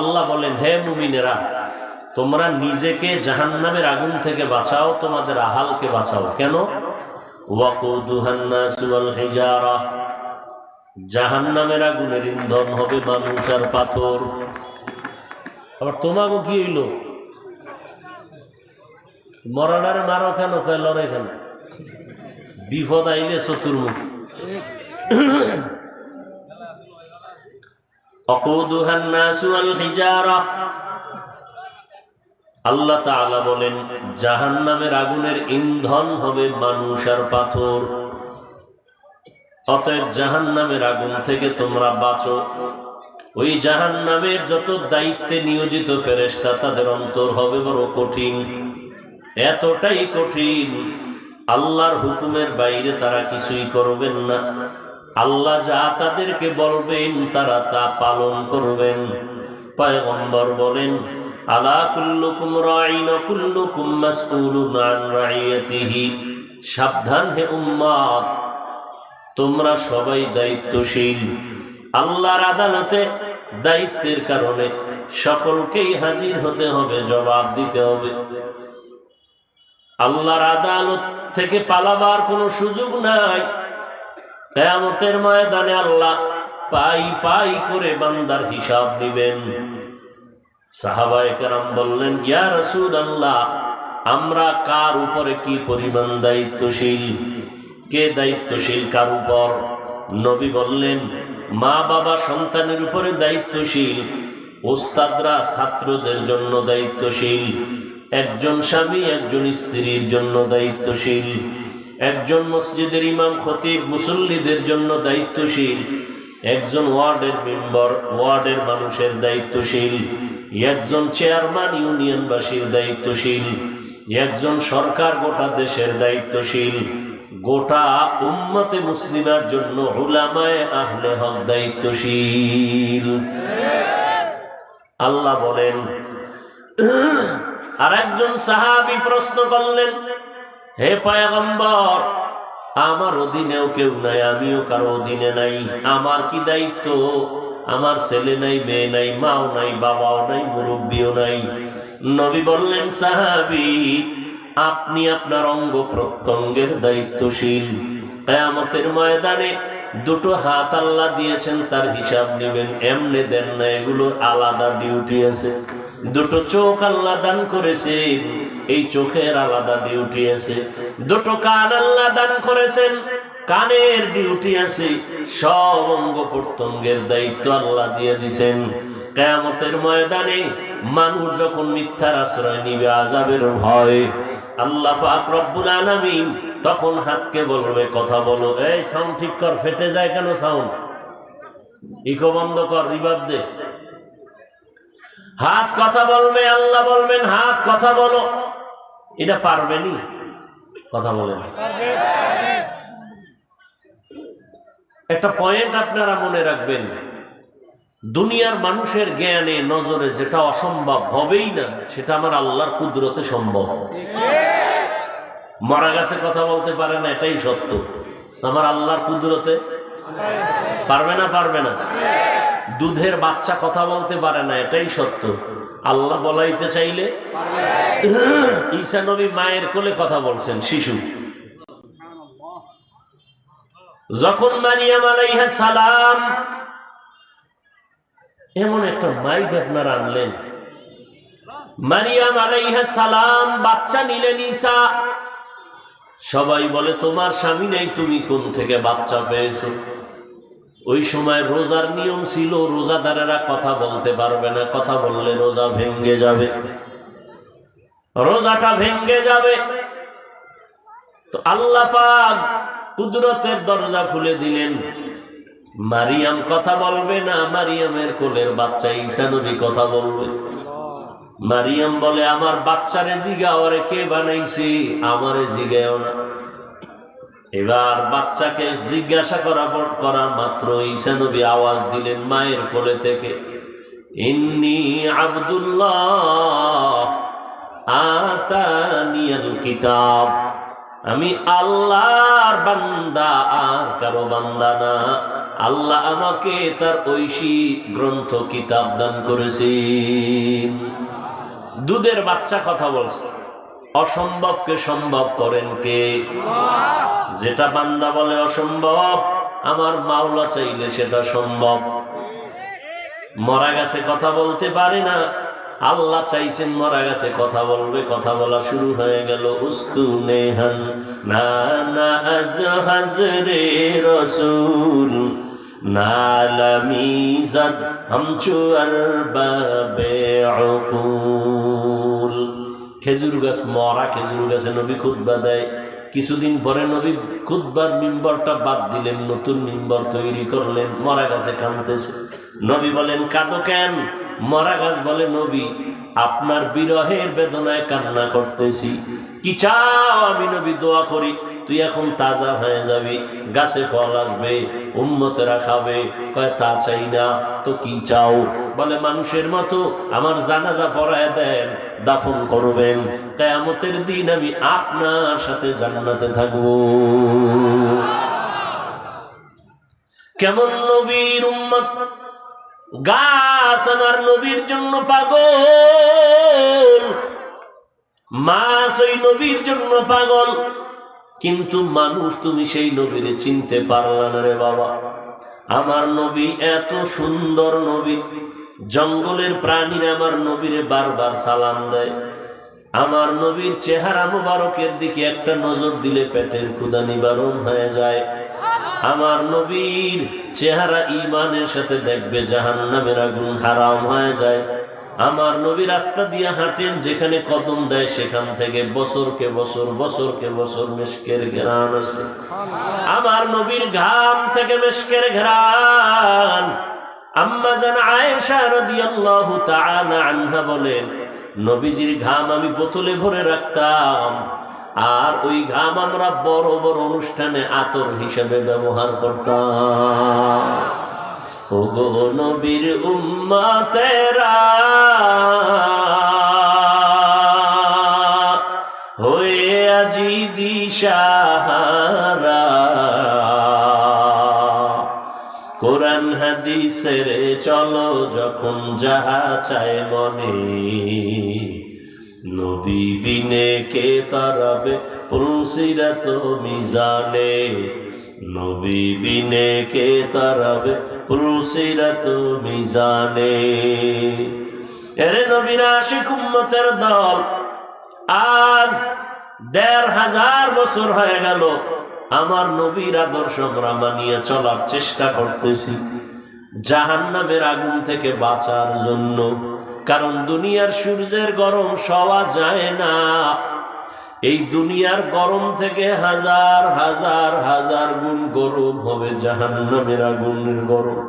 আল্লাহ বলেন, হে মুমিনেরা, তোমরা নিজেকে জাহান্নামের আগুন থেকে বাঁচাও, তোমাদের আহালকে বাঁচাও। কেন? জাহান্নামের আগুনের ইন্ধন হবে মানুষ আর পাথর। আবার তোমাকে কি হইল? মরানারে মারো কেন? লড়ে কেন? বিপদ আইলে চতুর্মুখ। ওয়াল হিজারা। আল্লাহ তাআলা বলেন, জাহান্নামের আগুনের ইন্ধন হবে মানুষ আর পাথর। অতএব জাহান্নামের আগুন থেকে তোমরা বাঁচো। ওই জাহান্নামের যত দায়িত্বে নিয়োজিত ফেরেশতা, তাদের অন্তর হবে বড় কঠিন। এতটাই কঠিন, আল্লাহর হুকুমের বাইরে তারা কিছুই করবেন না। আল্লাহ যা তাদেরকে বলবেন, তারা তা পালন করবেন। পয়গম্বর বলেন, আলা কুল্লুকুম রাইন কুল্লুকুম মাসউলুন আন রাইয়াতিহি সাবধান হে উম্মত তোমরা সবাই দায়িত্বশীল। আল্লাহর আদালতে দায়িত্বের কারণে সকলকেই হাজির হতে হবে, জবাব দিতে হবে। আল্লাহর আদালত থেকে পালাবার কোনো সুযোগ নাই। কেয়ামতের ময়দানে আল্লাহ পাই পাই করে বান্দার হিসাব নিবেন বললেন, ইয়া রাসূল আল্লাহ আমরা কার উপরে কি পরিমাণ দায়িত্বশীল? কে দায়িত্বশীল কার উপর? নবী বললেন, মা বাবা সন্তানের উপরে দায়িত্বশীল, ওস্তাদরা ছাত্রদের জন্য দায়িত্বশীল, একজন স্বামী, একজন স্ত্রীর জন্য দায়িত্বশীল। একজন মসজিদের ইমাম খতিব, মুসল্লিদের জন্য দায়িত্বশীল। একজন ওয়ার্ডের মেম্বার, ওয়ার্ডের মানুষের দায়িত্বশীল। একজন চেয়ারম্যান ইউনিয়নবাসীর দায়িত্বশীল। একজন সরকার গোটা দেশের দায়িত্বশীল। গোটা উম্মতে মুসলিমার জন্য উলামায়ে আহলে হক দায়িত্বশীল। আল্লাহ বলেন আর একজন সাহাবি প্রশ্ন করলেন হে পায়গম্বর, আমার অধীনেও কেউ নাই, আমিও কারও অধীনে নাই। আমার কি দায়িত্ব? আমার ছেলে নাই, মেয়ে নাই, মাও নাই, বাবাও নাই, মুরব্বীও নাই। নবী বললেন, সাহাবি, আপনি আপনার অঙ্গ প্রত্যঙ্গের দায়িত্বশীল। কেয়ামতের ময়দানে দুটো হাত আল্লাহ দিয়েছেন, তার হিসাব নেবেন। এমনি দেন না, এগুলোর আলাদা ডিউটি আছে। দুটো চোখ আল্লাহ দান করেছেন এই চোখের আলাদা ডিউটি আছে। দুটো কান আল্লাহ দান করেছেন, কানের ডিউটি আছে, সব অঙ্গ প্রত্যঙ্গের দায়িত্ব আল্লাহ দিয়ে দিছেন। কেয়ামতের ময়দানে মানুষ যখন মিথ্যার আশ্রয় নিবে আজাবের ভয়, আল্লাহ পাক রব্বুল আলামিন তখন হাতকে বলবে, কথা বলো। এই সাউন্ড ঠিক কর, ফেটে যায় কেন সাউন্ড? ইকো বন্ধ কর রিভার দে। হাত কথা বলবে, আল্লাহ বলবেন, হাত কথা বলো। এটা পারবেনি কথা বলেন একটা পয়েন্ট আপনারা মনে রাখবেন, দুনিয়ার মানুষের জ্ঞানে, নজরে যেটা অসম্ভব হবেই না, সেটা আমার আল্লাহর কুদরতে সম্ভব। মারা গেছে কথা বলতে পারে না, এটাই সত্য। আমার আল্লাহর কুদরতে পারবে না পারবে না। দুধের বাচ্চা কথা বলতে পারে না, এটাই সত্য। আল্লাহ বলাইতে চাইলে ঈসা নবী মায়ের কোলে কথা বলছেন, শিশু। যখন মারিয়াম আলাইহা সালাম এমন একটা মাইক আপনারা আনলেন। মারিয়াম আলাইহা সালাম বাচ্চা নিলেন ঈসা। সবাই বলে, তোমার স্বামী নেই, তুমি কোন থেকে বাচ্চা পেয়েছ? ওই সময় রোজার নিয়ম ছিল, রোজাদারেরা কথা বলতে পারবে না। কথা বললে রোজা ভেঙ্গে যাবে। রোজাটা ভেঙ্গে যাবে। তো আল্লাহ পাক কুদরতের দরজা খুলে দিলেন। মারিয়াম কথা বলবে না, মারিয়ামের কোলের বাচ্চা ঈসা নবী কথা বলবে। মারিয়াম বলে, আমার বাচ্চারে জিগা ওরে কে বানাইছে? আমারে জিগাও না। এবার বাচ্চাকে জিজ্ঞাসা করা করা মাত্র ঈসা নবী আওয়াজ দিলেন মায়ের কোলে থেকে, ইন্নি আব্দুল্লাহ আতানিয়াল কিতাব আমি আল্লাহর বান্দা, আর কারও বান্দা না। আল্লাহ আমাকে তার ঐশী গ্রন্থ কিতাব দান করেছি দুধের বাচ্চা কথা বলছে, অসম্ভবকে সম্ভব করেন কে? যেটা বান্দা বলে অসম্ভব, আমার মাওলা চাইলে সেটা সম্ভব। মরা গেছে কথা বলতে পারে না, আল্লাহ চাইছেন মরা গেছে কথা বলবে, কথা বলা শুরু হয়ে গেল, উস্তু নেহান না না রসুল খেজুর গাছ, মরা খেজুর গাছে নবী খুতবা দেয়। কিছুদিন পরে নবী খুদ্বার মিম্বরটা বাদ দিলেন, নতুন মিম্বর তৈরি করলেন, মরা গাছে কানতেছে। নবী বলেন, কাঁদো কেন? মরা গাছ বলে, নবী, আপনার বিরহের বেদনায় কান্না করতেছি। কি চাও আমি নবী, দোয়া করি? তুই এখন তাজা হয়ে যাবি, গাছে ফল আসবে উন্মতেরা খাবে, কয়, তা চাই না, তো কি চাও? বলে, মানুষের মতো আমার জানাজা পড়ায় দেন, দাফন করবেন, কেয়ামতের দিন আমি আপনার সাথে জান্নাতে থাকব। কেমন নবীর উম্মত? গাছ আমার নবীর জন্য পাগল, মাছ ওই নবীর জন্য পাগল। কিন্তু মানুষ তুমি সেই নবীরে চিনতে পারলা না রে বাবা। আমার নবী এত সুন্দর নবী। জঙ্গলের প্রাণীরা আমার নবীরে বারবার সালাম দেয়। আমার নবীর চেহারা মোবারকের দিকে একটা নজর দিলে পেটের ক্ষুদা নিবারণ হয়ে যায়। আমার নবীর চেহারা ইমানের সাথে দেখবে জাহান নামের আগুন হারাম হয়ে যায়। আমার নবী রাস্তা দিয়ে হাঁটেন, যেখানে কদম দেয় সেখান থেকে বছরকে বছর বছরকে বছর মেশকের ঘেরান আসে। আমার নবীর ঘাম থেকে মেশকের ঘেরান। আম্মা জান আয়েশা রাদিয়াল্লাহু তাআলা আনহা বলেন, নবীজির ঘাম আমি বোতলে ভরে রাখতাম। আর ওই ঘাম আমরা বড় বড় অনুষ্ঠানে আতর হিসেবে ব্যবহার করতাম। ও গো নবীর উম্মাতেরা, হয়ে আজি দিশাহারা। কোরআন হাদিসের চলো যখন যাহা চায় মনে, নবী বিনে কে তারাবে পুলসিরাত মিজানে, নবী বিনে কে তারাবে উম্মতের দল, আজ দেড় হাজার বছর হয়ে গেল, আমার নবীর আদর্শ আমরা মানিয়ে চলার চেষ্টা করতেছি। জাহান নামের আগুন থেকে বাঁচার জন্য, কারণ দুনিয়ার সূর্যের গরম সওয়া যায় না। এই দুনিয়ার গরম থেকে হাজার হাজার হাজার গুণ গরম হবে জাহান নামের আগুনের গরম।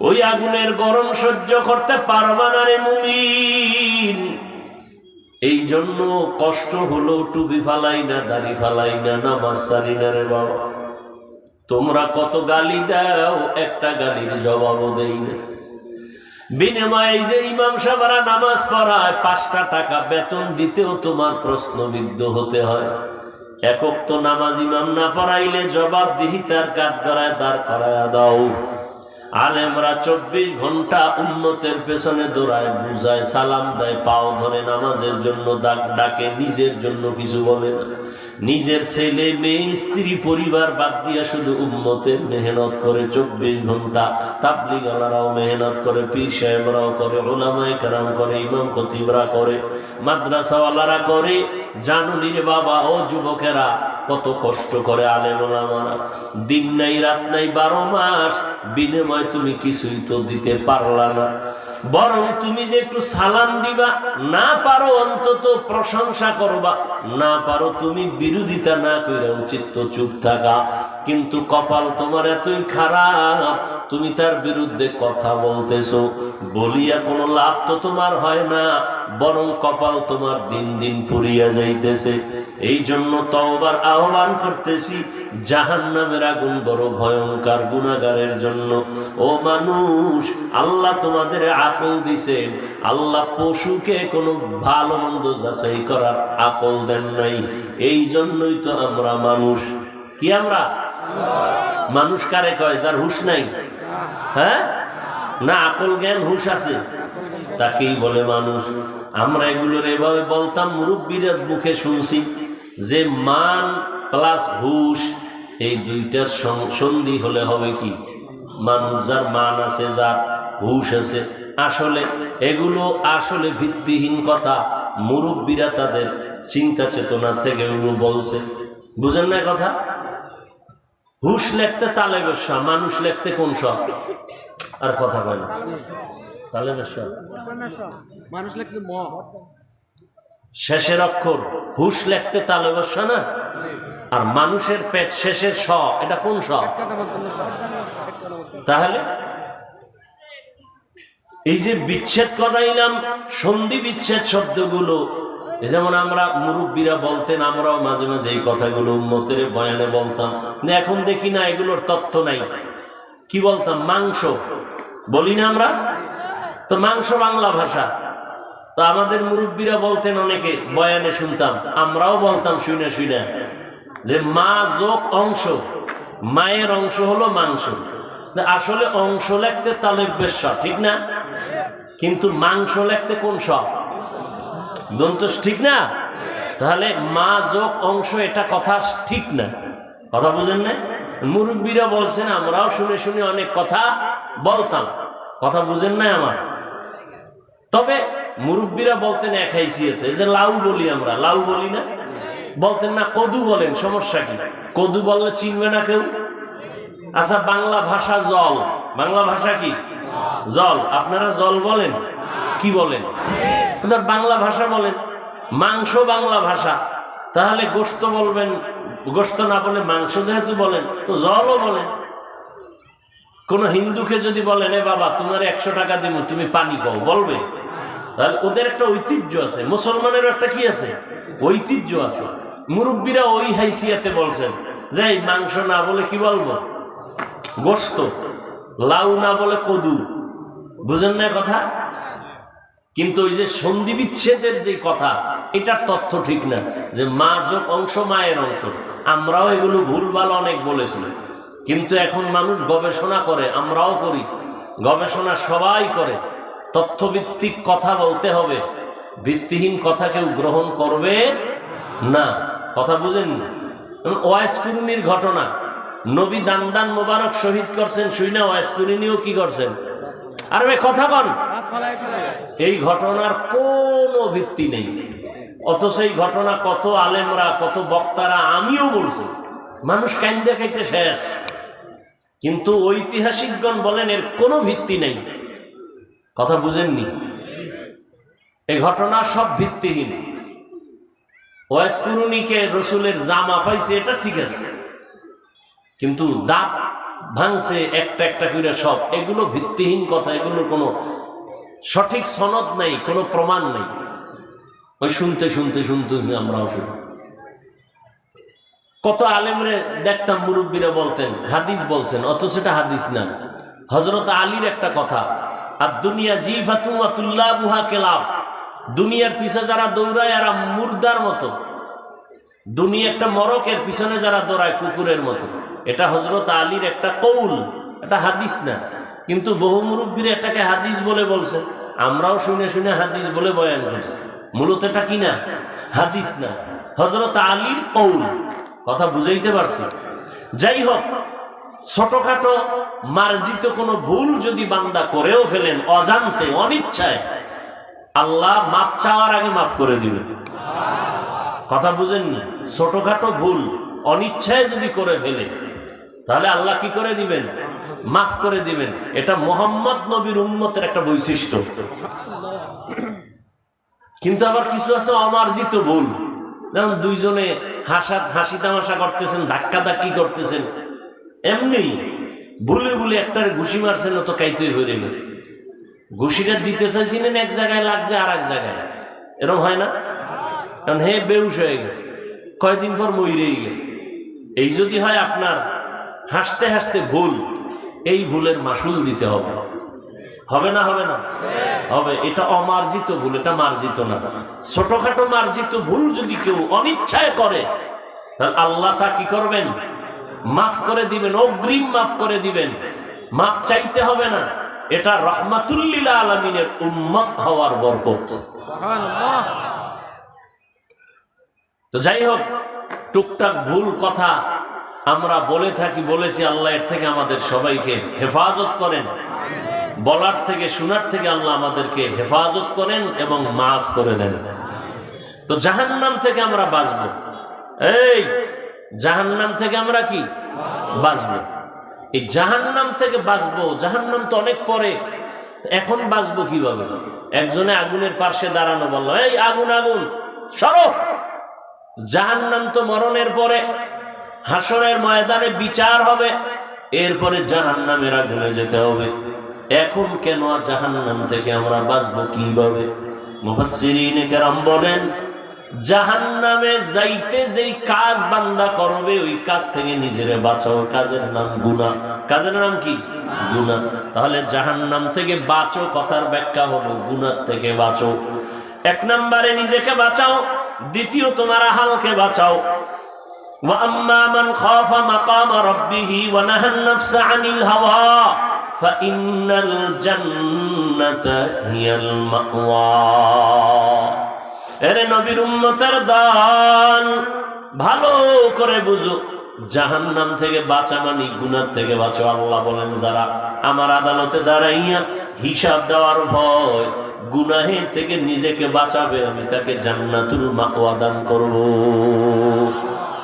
ওই আগুনের গরম সহ্য করতে পারবা না রে মুমিন। এই জন্য কষ্ট হলো টুপি ফালাই না, দাড়ি ফালাই না, নামাজ সারি না রে বাবা। তোমরা কত গালি দাও, একটা গালির জবাবও দেই না। বিনিময়ে যে ইমাম সাহেবরা নামাজ পড়ায় পাঁচটা টাকা বেতন দিতেও তোমার প্রশ্নবিদ্ধ হতে হয়। একক তো নামাজ ইমাম না পড়াইলে জবাব দিহি তার কাঠ দাঁড় দাও। আলেমরা চব্বিশ ঘণ্টা উন্নতের পেছনে দৌড়ায়, বুঝায়, সালাম দেয়, পাও ধরে নামাজের জন্য ডাক ডাকে, নিজের জন্য কিছু বলে না। নিজের ছেলে মেয়ে, স্ত্রী, পরিবার বাদ দিয়া শুধু উন্নতের মেহনত করে চব্বিশ ঘণ্টা তাবলিগালারাও মেহনত করে, পীর সাহেবরাও করে ওলামায় কেরাম করে, ইমাম খতিবরা করে, মাদ্রাসাওয়ালারা করে। জানুনির বাবা ও যুবকেরা কত কষ্ট করে আলেম ওলামারা দিন নাই, রাত নাই, বারো মাস, বিনিময় তুমি কিছুই তো দিতে পারলা না। বরং তুমি যে একটু সালাম দিবা, না পারো অন্তত প্রশংসা করবা। না পারো তুমি বিরোধিতা না করে উচিত তো চুপ থাকা। কিন্তু কপাল তোমার এতই খারাপ তুমি তার বিরুদ্ধে কথা বলতেছো, বলিয়া কোনো লাভ তো তোমার হয় না, বরং কপাল তোমার দিন দিন ফুরিয়া যাইতেছে। এই জন্য তওবার আহ্বান করতেছি জাহান নামের আগুন বড় ভয়ঙ্কর গুণাগারের জন্য। ও মানুষ, আল্লাহ তোমাদের আকল দিছেন, আল্লাহ পশুকে কোনো ভালো মন্দ যাচাই করার আকল দেন নাই এই জন্যই তো আমরা মানুষ। কি আমরা? মানুষ কারে কয়, যার হুশ নাই? হ্যাঁ? না, আকল জ্ঞান হুশ আছে। তাকেই বলে মানুষ। আমরা এগুলোর এভাবে বলতাম, মুরব্বীদের মুখে শুনছি যে মান প্লাস হুশ, এই দুইটার সন্ধি হলে হবে কি? মানুষ যার মান আছে, যার হুশ আছে, আসলে এগুলো আসলে ভিত্তিহীন কথা। মুরব্বীরা তাদের চিন্তা চেতনা থেকে এগুলো বলছে। বুঝেন না কথা? হুশ লেখতে তালেবের শাহ মানুষ লেখতে কোন সব আর কথা কয় না। শাহ মানুষ লিখতে ম। শেষের অক্ষর হুশ লেখতে তালেবের শাহ না? আর মানুষের পেট শেষের স এটা কোন স তাহলে এই যে বিচ্ছেদ করাইলাম সন্ধি বিচ্ছেদ শব্দগুলো যেমন আমরা মুরব্বীরা বলতেন আমরাও মাঝে মাঝে এই কথাগুলো উন্মতের বয়ানে বলতাম। এখন দেখি না এগুলোর তথ্য নাই। কি বলতাম? মাংস। বলি না আমরা? তো মাংস বাংলা ভাষা। তো আমাদের মুরব্বীরা বলতেন অনেকে বয়ানে শুনতাম। আমরাও বলতাম শুনে শুনে যে মা যোগ অংশ মায়ের অংশ হলো মাংস। আসলে অংশ লেখতে তালেব বেশ সব, ঠিক না? কিন্তু মাংস লেখতে কোন সব দন্ত ঠিক না? তাহলে মা যোগ অংশ এটা কথা ঠিক না। কথা বুঝেন না মুরব্বীরা বলছেন, আমরাও শুনে শুনে অনেক কথা বলতাম। কথা বুঝেন না আমার? তবে মুরব্বীরা বলতেন এক হাইসিয়েতে যে লাউ বলি আমরা, লাউ বলি না? বলতেন না, কদু বলেন, সমস্যা কি? কদু বললে চিনবে না কেউ? আচ্ছা বাংলা ভাষা জল। বাংলা ভাষা কি? জল। আপনারা জল বলেন? কি বলেন? কিন্তু বাংলা ভাষা বলেন, মাংস বাংলা ভাষা, তাহলে গোস্ত বলবেন গোস্ত না বলে মাংস যেহেতু বলেন, তো জলও বলেন। কোন হিন্দুকে যদি বলেন, এ বাবা, তোমার একশো টাকা দিব, তুমি পানি খাও, বলবে। তাহলে ওদের একটা ঐতিহ্য আছে। মুসলমানের একটা কি আছে? ঐতিহ্য আছে। মুরব্বীরা ওই হাইসিয়াতে বলছেন যে মাংস না বলে কি বলব? গোস্ত লাউ না বলে কদু। বুঝেন না কথা? কিন্তু ওই যে সন্ধি বিচ্ছেদের যে কথা, এটার তথ্য ঠিক না, যে মা যোগ অংশ, মায়ের অংশ। আমরাও এগুলো ভুলভাল অনেক বলেছি কিন্তু এখন মানুষ গবেষণা করে, আমরাও করি। গবেষণা সবাই করে। তথ্যভিত্তিক কথা বলতে হবে। ভিত্তিহীন কথা কেউ গ্রহণ করবে না। কথা বুঝেন ওয়াইস কুরুনির ঘটনা। নবী দান্দান মোবারক শহীদ করছেন, শুই না ওয়াইস কুরুনিও কি করছেন? আর কথা দিছে এই ঘটনার কোনো ভিত্তি নেই। অথচ এই ঘটনা কত আলেমরা, কত বক্তারা, আমিও বলছি, মানুষ কান্দে খাইতে শেষ। কিন্তু ঐতিহাসিকগণ বলেন এর কোনো ভিত্তি নেই। কথা বুঝেননি? এই ঘটনা সব ভিত্তিহীন। ওয়াসকুরুনিকে রসুলের জামা পাইছে, এটা ঠিক আছে। কিন্তু দাঁত ভাঙছে, একটা একটা করে সব। এগুলো ভিত্তিহীন কথা, এগুলোর কোনো সঠিক সনদ নাই, কোনো প্রমাণ নেই। ওই শুনতে শুনতে শুনতে আমরাও শুনি। কত আলেমরে দেখতাম মুরব্বীরা বলতেন, হাদিস বলছেন, অথচ সেটা হাদিস না। হজরত আলীর একটা কথা আর দুনিয়া জি ফাতুল্লাহ বুহা কেলাব। দুনিয়ার পিছে যারা দৌড়ায়, এরা মুর্দার মতো। দুনিয়া একটা মরকের পিছনে যারা দৌড়ায়, কুকুরের মতো। এটা হজরত আলীর একটা কৌল, এটা হাদিস না। কিন্তু বহু মুরব্বীর এটাকে হাদিস বলে বলছে। আমরাও শুনে শুনে হাদিস বলে বয়ান করছি। মূলত এটা কি না? হাদিস না। হজরত আলীর কৌল। কথা বুঝাইতে পারছি। যাই হোক ছোটখাটো মার্জিত কোনো ভুল যদি বান্দা করেও ফেলেন, অজান্তে, অনিচ্ছায়, আল্লাহ মাপ চাওয়ার আগে মাফ করে দিবেন। কথা বুঝেননি? ছোটখাটো ভুল, অনিচ্ছায় যদি করে ফেলে তাহলে আল্লাহ কি করে দিবেন? মাফ করে দিবেন। এটা মোহাম্মদ নবীর উন্মতের একটা বৈশিষ্ট্য। কিন্তু আবার কিছু আছে অমার্জিত ভুল। যেমন দুইজনে হাসা হাসি তামাশা করতেছেন ধাক্কা ধাক্কি করতেছেন। এমনি ভুলে ভুলে একটার ঘুষি মারছেন তো কাইতই হয়ে গেছে। ঘুষিটা দিতে চাইছিলেন, এক জায়গায় লাগছে আর এক জায়গায়। এরকম হয় না? কারণ হে বেউস হয়ে গেছে। কয়দিন পর মইরেই গেছে। এই যদি হয় আপনার হাসতে হাসতে ভুল এই ভুলের মাসুল দিতে হবে। হবে না হবে না? হবে। এটা অমার্জিত ভুল এটা মার্জিত না। ছোটখাটো মার্জিত ভুল যদি কেউ অনিচ্ছায় করে তাহলে আল্লাহ তা কি করবেন? মাফ করে দিবেন অগ্রিম মাফ করে দিবেন। মাফ চাইতে হবে না। এটা রহমাতুল্লিল আলমিনের উন্মত হওয়ার বরকত। তো যাই হোক টুকটাক ভুল কথা আমরা বলে থাকি, বলেছি আল্লাহ এর থেকে আমাদের সবাইকে হেফাজত করেন। বলার থেকে, শোনার থেকে আল্লাহ আমাদেরকে হেফাজত করেন এবং মাফ করে দেন। তো জাহান্নাম থেকে আমরা বাঁচব। এই, জাহান্নাম থেকে আমরা কি? বাঁচব। এই জাহান্নাম থেকে বাঁচবো। জাহান্নাম তো অনেক পরে। এখন বাঁচবো কীভাবে? একজনে আগুনের পাশে দাঁড়ানো বলল, এই, আগুন আগুন, সরো! জাহান্নাম তো মরণের পরে। হাসরের ময়দানে বিচার হবে, এরপরে জাহান জাহান্নামের আগুনে যেতে হবে। এখন কেন জাহান্নাম থেকে আমরা বাঁচবো কীভাবে? মুফাসসিরিনে কেরাম বলেন, জাহান্নামে যাইতে যেই কাজ বান্দা করবে, ওই কাজ থেকে নিজেরে বাঁচাও। কাজের নাম গুনাহ। কাজের নাম কি? গুনাহ। তাহলে জাহান্নাম থেকে বাঁচো, কথার ব্যাখ্যা হলো গুনাহ থেকে বাঁচো। এক নম্বরে নিজেকে বাঁচাও, দ্বিতীয় তোমার আহালকে বাঁচাও। وأما من خاف مقام ربه ونهى النفس عن الهوى فإن الجنة هي المأوى এরে নবীর উম্মতের দান ভালো করে বুঝো জাহান্নাম থেকে বাঁচা মানি গুনার থেকে বাঁচো আল্লাহ বলেন যারা আমার আদালতে দাঁড়াইয়া হিসাব দেওয়ার ভয় গুনাহে থেকে নিজেকে বাঁচাবে, আমি তাকে জান্নাতুল মাকওয়া দান করব।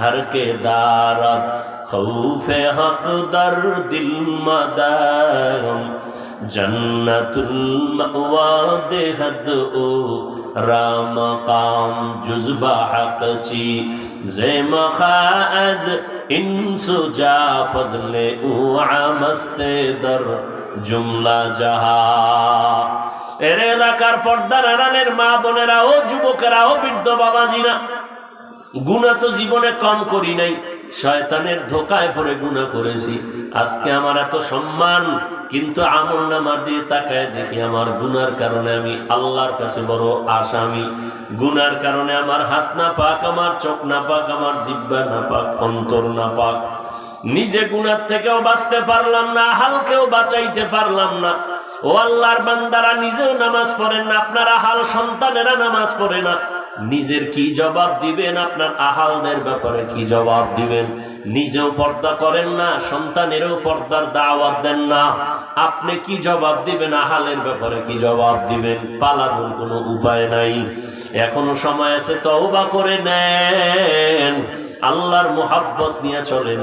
হারকে দারাত খৌফে হক দর দিল মাদারম জান্নাতুল মাওয়া দে দেহদ ও রাম কাম, জুজবা হকচি জে মখাজ ইনসু জা ফজলে ও আমস্তে দর, জুমলা জাহা। এর এলাকার পর্দার আড়ালের মা বোনেরা, ও যুবকেরা, ও বৃদ্ধ বাবাজিরা, গুণা তো জীবনে কম করি নাই, শয়তানের ধোকায় পড়ে গুণা করেছি। আজকে আমার এত সম্মান, কিন্তু আমল নামা দিয়ে তাকায় দেখি আমার গুনার কারণে আমি আল্লাহর কাছে বড় আসামি। গুনার কারণে আমার হাত না পাক আমার চোখ না পাক আমার জিব্বা না পাক অন্তর না পাক নিজে গুনার থেকেও বাঁচতে পারলাম না, হালকেও বাঁচাইতে পারলাম না। ও আল্লাহর বান্দারা নিজেও নামাজ পড়েন না, আপনারা হাল সন্তানেরা নামাজ পড়ে না। নিজের কি জবাব দিবেন, আপনার আহালদের ব্যাপারে কি জবাব দিবেন? নিজেও পর্দা করেন না, সন্তানেরও পর্দার দাওয়াত দেন না। আপনি কি জবাব দিবেন, আহালের ব্যাপারে কি জবাব দিবেন? পালানোর কোনো উপায় নাই। এখনও সময় আছে, তওবা করে নেন। আল্লাহর মোহাব্বত নিয়ে চলেন।